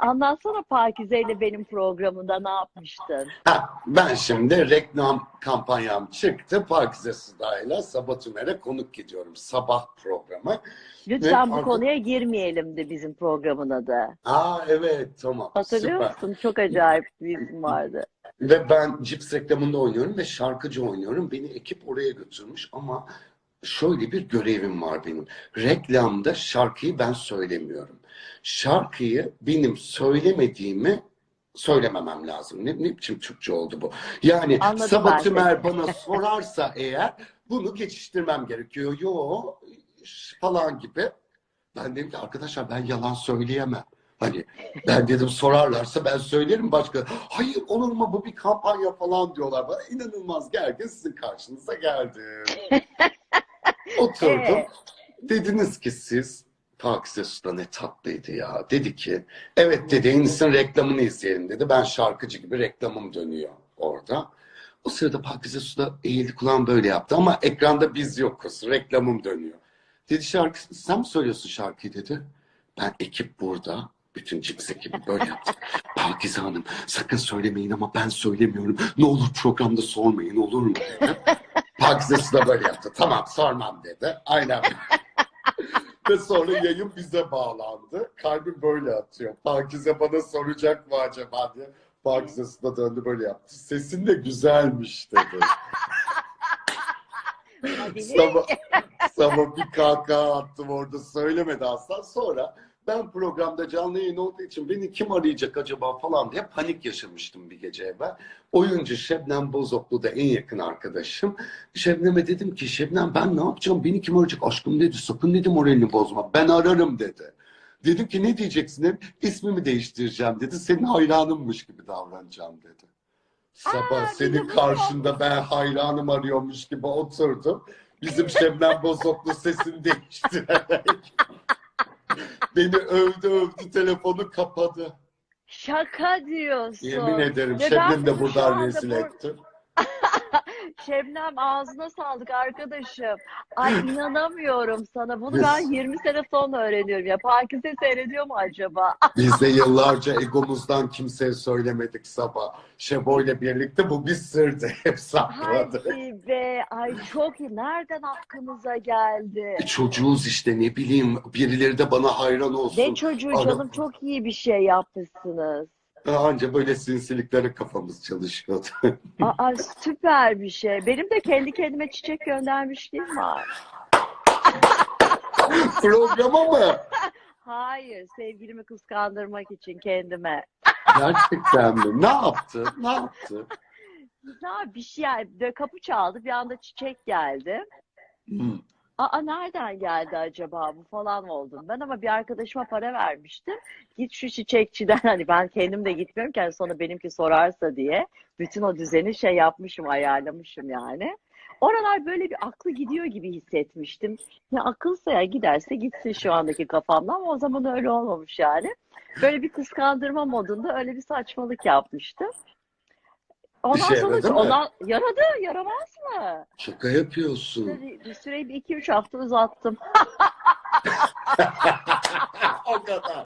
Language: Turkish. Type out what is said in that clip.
Anlatsana Pakize ile benim programında ne yapmıştın? Ha, ben şimdi reklam kampanyam çıktı. Pakize Suda'yla Sabah Tümer'e konuk gidiyorum. Sabah programı. Lütfen Ne? bu konuya girmeyelim de bizim programın adı. Aa evet tamam Hatırlıyor süper. musun? Çok acayip bir isim vardı. Ve ben cips reklamında oynuyorum ve şarkıcı oynuyorum. Beni ekip oraya götürmüş ama şöyle bir görevim var benim. Reklamda şarkıyı ben söylemiyorum. Şarkıyı benim söylemediğimi söylememem lazım. Ne, ne biçim Türkçe oldu bu? Yani Anladım ben Sabah seni. Tümer bana sorarsa eğer bunu geçiştirmem gerekiyor. Yo falan gibi. Ben dedim ki arkadaşlar ben yalan söyleyemem. Hani ben dedim sorarlarsa ben söylerim başka. Hayır olur mu bu bir kampanya falan diyorlar bana. İnanılmaz gergin sizin karşınıza geldim. Oturdum. Evet. Dediniz ki siz Pakize Suda ne tatlıydı ya. Dedi ki evet dedi en iyisinin reklamını izleyelim dedi. Ben şarkıcı gibi reklamım dönüyor orada. O sırada Pakize Suda eğildi kulağım böyle yaptı ama ekranda biz yokuz. Reklamım dönüyor. Dedi şarkı sen mi söylüyorsun şarkıyı dedi. Ben ekip burada. Bütün cips ekibi böyle yaptı. Pakize Hanım sakın söylemeyin ama ben söylemiyorum. Ne olur programda sormayın olur mu Pakize Suda böyle yaptı. Tamam sormam dedi. Aynen. Ve sonra yayın bize bağlandı. Kalbim böyle atıyor. Pakize bana soracak mı acaba diye. Pakize Suda döndü böyle yaptı. Sesin de güzelmiş dedi. Sabah, sabah bir kahkaha attım orada söylemedi aslan. Sonra ben programda canlı yayın olduğu için beni kim arayacak acaba falan diye panik yaşamıştım bir gece evvel. Oyuncu Şebnem Bozoklu da en yakın arkadaşım. Şebnem'e dedim ki Şebnem ben ne yapacağım? Beni kim arayacak? Aşkım dedi sakın dedi moralini bozma. Ben ararım dedi. Dedim ki ne diyeceksin? Dedim, İsmimi değiştireceğim dedi. Senin hayranınmış gibi davranacağım dedi. Sabah Aa, senin karşında ben hayranım arıyormuş gibi oturdum. Bizim Şebnem Bozoklu sesini değiştirerek. Beni övdü övdü telefonu kapadı. Şaka diyorsun. Yemin ederim Şebnem de buradan rezil etti. Şebnem ağzına sağlık arkadaşım. Ay inanamıyorum sana. Bunu ben Biz- 20 sene sonra öğreniyorum ya. Pakize seyrediyor mu acaba? Biz de yıllarca egomuzdan kimseye söylemedik sabah. Şebo ile birlikte bu bir sırdı. Hep sakladı. Hadi be. Ay çok iyi. Nereden aklınıza geldi? Çocuğuz işte ne bileyim birileri de bana hayran olsun. Ne çocuğu canım çok iyi bir şey yapmışsınız. Anca böyle sinsiliklere kafamız çalışıyordu. Aa süper bir şey. Benim de kendi kendime çiçek göndermişliğim var. Programa mı? Hayır, sevgilimi kıskandırmak için kendime. Gerçekten mi? Ne yaptı? Ne yaptı? Ya bir şey kapı çaldı bir anda çiçek geldi. Hmm. Aa nereden geldi acaba bu falan oldum. Ben ama bir arkadaşıma para vermiştim. Git şu çiçekçiden hani ben kendim de gitmiyorum ki hani sonra benimki sorarsa diye. Bütün o düzeni şey yapmışım ayarlamışım yani. Oralar böyle bir aklı gidiyor gibi hissetmiştim. Ya akılsa ya giderse gitsin şu andaki kafamda ama o zaman öyle olmamış yani. Böyle bir kıskandırma modunda öyle bir saçmalık yapmıştım. Ondan İşe sonra yaradı mı? ondan yaradı, yaramaz mı? Şaka yapıyorsun. Bir, bir süreyi bir iki üç hafta uzattım. o kadar.